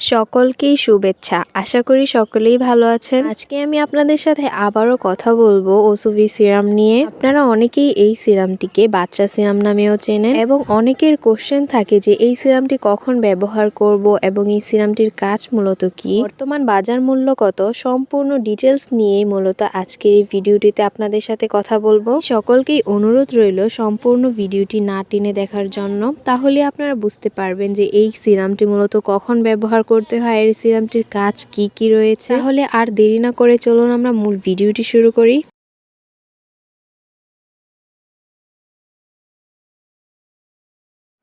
সকলকেই শুভেচ্ছা। আশা করি সকলেই ভালো আছেন। আজকে আমি আপনাদের সাথে আবারও কথা বলব ওসুভি সিরাম নিয়ে। আপনারা অনেকেই এই সিরামটিকে বাচ্চা সিরাম নামেও চেনেন এবং অনেকের কোশ্চেন থাকে যে এই সিরামটি কখন ব্যবহার করব এবং এই সিরামটির কাজ মূলত কি? বর্তমান বাজার মূল্য কত? সম্পূর্ণ ডিটেলস নিয়েই মূলত আজকের এই ভিডিওটিতে আপনাদের সাথে কথা বলব। সকলকেই অনুরোধ রইল সম্পূর্ণ ভিডিওটি না টেনে দেখার জন্য। তাহলে আপনারা বুঝতে পারবেন যে এই সিরামটি মূলত কখন ব্যবহার করতে হয় এর সিরামটির কাজ কি কি রয়েছে? তাহলে আর দেরি না করে চলুন আমরা মূল ভিডিওটি শুরু করি।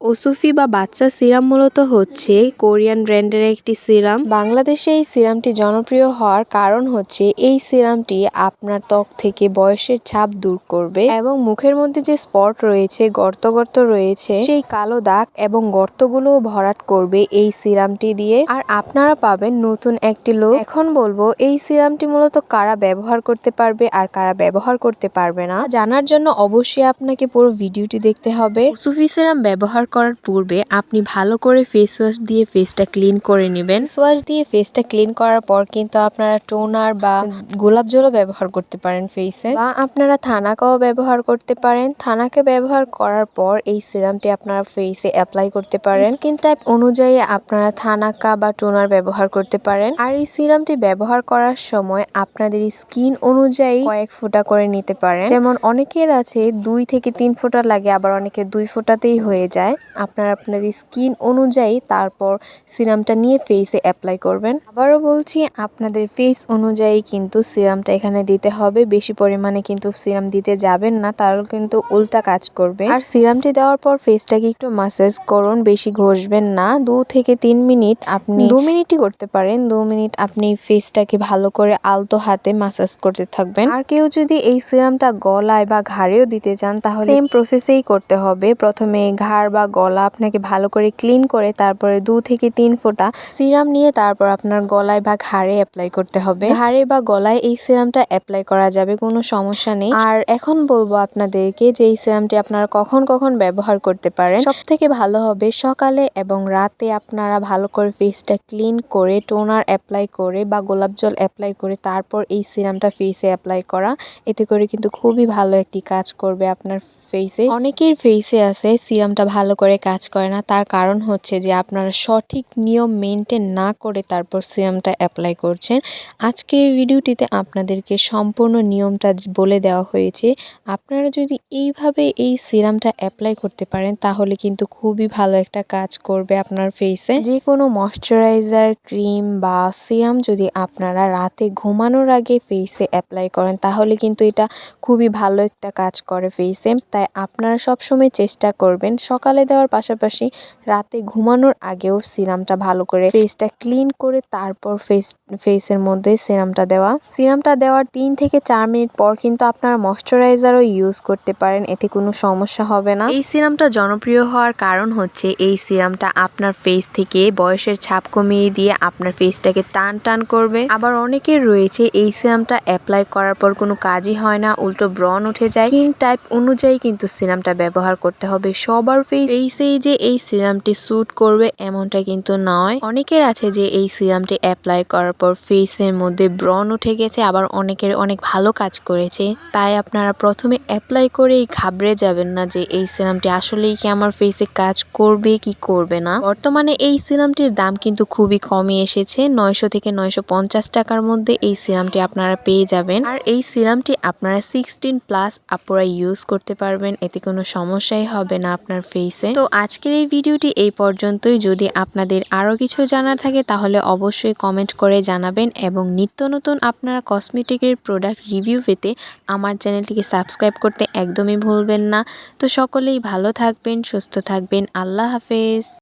ওসুফি বা বাচ্চা সিরাম মূলত হচ্ছে কোরিয়ান ব্র্যান্ডের একটি সিরাম। বাংলাদেশে এই সিরামটি জনপ্রিয় হওয়ার কারণ হচ্ছে এই সিরামটি আপনার ত্বক থেকে বয়সের ছাপ দূর করবে এবং মুখের মধ্যে যে স্পট রয়েছে গর্ত গর্ত রয়েছে, সেই কালো দাগ এবং গর্তগুলোও ভরাট করবে এই সিরামটি দিয়ে। আর আপনারা পাবেন নতুন একটি লোক এখন বলব, এই সিরামটি মূলত কারা ব্যবহার করতে পারবে আর কারা ব্যবহার করতে পারবে না, জানার জন্য অবশ্যই আপনাকে পুরো ভিডিওটি দেখতে হবে। সুফি সিরাম ব্যবহার করার পূর্বে আপনি ভালো করে ফেস ওয়াশ দিয়ে ফেসটা ক্লিন করে নেবেন। ওয়াশ দিয়ে ফেসটা ক্লিন করার পর কিন্তু আপনারা টোনার বা গোলাপ জলও ব্যবহার করতে পারেন ফেসে বা আপনারা থানাকাও ব্যবহার করতে পারেন। থানাকে ব্যবহার করার পর এই সিরামটি আপনারা ফেসে অ্যাপ্লাই করতে পারেন। স্কিন টাইপ অনুযায়ী আপনারা থানাকা বা টোনার ব্যবহার করতে পারেন। আর এই সিরামটি ব্যবহার করার সময় আপনাদের স্কিন অনুযায়ী কয়েক ফোঁটা করে নিতে পারেন। যেমন অনেকের আছে দুই থেকে তিন ফোঁটা লাগে আবার অনেকের দুই ফোঁটাতেই হয়ে যায়। আপনার আপনার স্কিন অনুযায়ী তারপর সিরামটা নিয়ে ফেসে অ্যাপ্লাই করবেন। আবারও বলছি আপনাদের ফেস অনুযায়ী কিন্তু সিরামটা এখানে দিতে হবে। বেশি পরিমাণে কিন্তু সিরাম দিতে যাবেন না তাহলে কিন্তু উল্টা কাজ করবে। আর সিরামটি দেওয়ার পর ফেসটাকে একটু মাসাজ করুন বেশি ঘষবেন না। দু থেকে তিন মিনিট আপনি দু মিনিটই করতে পারেন। দু মিনিট আপনি ফেসটাকে ভালো করে আলতো হাতে মাসাজ করতে থাকবেন। আর কেউ যদি এই সিরামটা গলায় বা ঘাড়েও দিতে চান তাহলে সেম প্রসেসেই করতে হবে। প্রথমে ঘাড় বা গলা আপনাকে ভালো করে ক্লিন করে তারপরে দু থেকে তিন ফোঁটা সিরাম নিয়ে তারপর আপনার গলায় বা ঘাড়ে অ্যাপ্লাই করতে হবে। ঘাড়ে বা গলায় এই সিরামটা অ্যাপ্লাই করা যাবে, কোনো সমস্যা নেই। আর এখন বলব আপনাদেরকে যে এই সিরামটি আপনারা কখন কখন ব্যবহার করতে পারেন। সব থেকে ভালো হবে সকালে এবং রাতে আপনারা ভালো করে ফেসটা ক্লিন করে টোনার অ্যাপ্লাই করে বা গোলাপ জল অ্যাপ্লাই করে তারপর এই সিরামটা ফেসে অ্যাপ্লাই করা। এতে করে কিন্তু খুবই ভালো একটি কাজ করবে আপনার ফেসে অনেকের ফেসে আছে সিরামটা ভালো করে কাজ করে না। তার কারণ হচ্ছে যে, আপনারা সঠিক নিয়ম মেনটেন না করে তারপর সিরামটা অ্যাপ্লাই করছেন। আজকের এই ভিডিওটিতে আপনাদেরকে সম্পূর্ণ নিয়মটা বলে দেওয়া হয়েছে। আপনারা যদি এইভাবে এই সিরামটা অ্যাপ্লাই করতে পারেন, তাহলে কিন্তু খুবই ভালো একটা কাজ করবে আপনার ফেসে যে কোনো ময়শ্চারাইজার ক্রিম বা সিরাম যদি আপনারা রাতে ঘুমানোর আগে ফেসে অ্যাপ্লাই করেন, তাহলে কিন্তু এটা খুবই ভালো একটা কাজ করে ফেসে তাই আপনারা সবসময় চেষ্টা করবেন সকালে দেওয়ার পাশাপাশি রাতে ঘুমানোর আগেও সিরামটা ভালো করে ফেসটা ক্লিন করে তারপর ফেস ফেসের মধ্যে সিরামটা দেওয়া। সিরামটা দেওয়ার তিন থেকে চার মিনিট পর কিন্তু আপনারা ময়শ্চারাইজারও ইউজ করতে পারেন, এতে কোনো সমস্যা হবে না। এই সিরামটা জনপ্রিয় হওয়ার কারণ হচ্ছে এই সিরামটা আপনার ফেস থেকে বয়সের ছাপ কমিয়ে দিয়ে আপনার ফেসটাকে টান টান করবে। আবার অনেকের রয়েছে এই সিরামটা অ্যাপ্লাই করার পর কোনো কাজই হয় না, উল্টো ব্রন উঠে যায়। স্কিন টাইপ অনুযায়ী কিন্তু সিরামটা ব্যবহার করতে হবে। সবার ফেস ফেসেই যে এই সিরামটি স্যুট করবে এমনটা কিন্তু নয়। অনেকের আছে যে এই সিরামটি অ্যাপ্লাই করার পর ফেসের মধ্যে ব্রন উঠে গেছে, আবার অনেকের অনেক ভালো কাজ করেছে। তাই আপনারা প্রথমে অ্যাপ্লাই করেই ঘাবড়ে যাবেন না যে এই সিরামটি আসলেই কি আমার ফেসে কাজ করবে, কি করবে না। বর্তমানে এই সিরামটির দাম কিন্তু খুবই কমই এসেছে। নয়শো থেকে নয়শো পঞ্চাশ টাকার মধ্যে এই সিরামটি আপনারা পেয়ে যাবেন। আর এই সিরামটি আপনারা সিক্সটিন প্লাস আপুরা ইউজ করতে পারবেন, এতে কোনো সমস্যাই হবে না আপনার ফেসে তো আজকের এই ভিডিওটি এই পর্যন্তই। যদি আপনাদের আরও কিছু জানার থাকে, তাহলে অবশ্যই কমেন্ট করে জানাবেন এবং নিত্য নতুন আপনারা কসমেটিকের প্রোডাক্ট রিভিউ পেতে আমার চ্যানেলটিকে সাবস্ক্রাইব করতে একদমই ভুলবেন না। তো সকলেই ভালো থাকবেন, সুস্থ থাকবেন। আল্লাহ হাফেজ।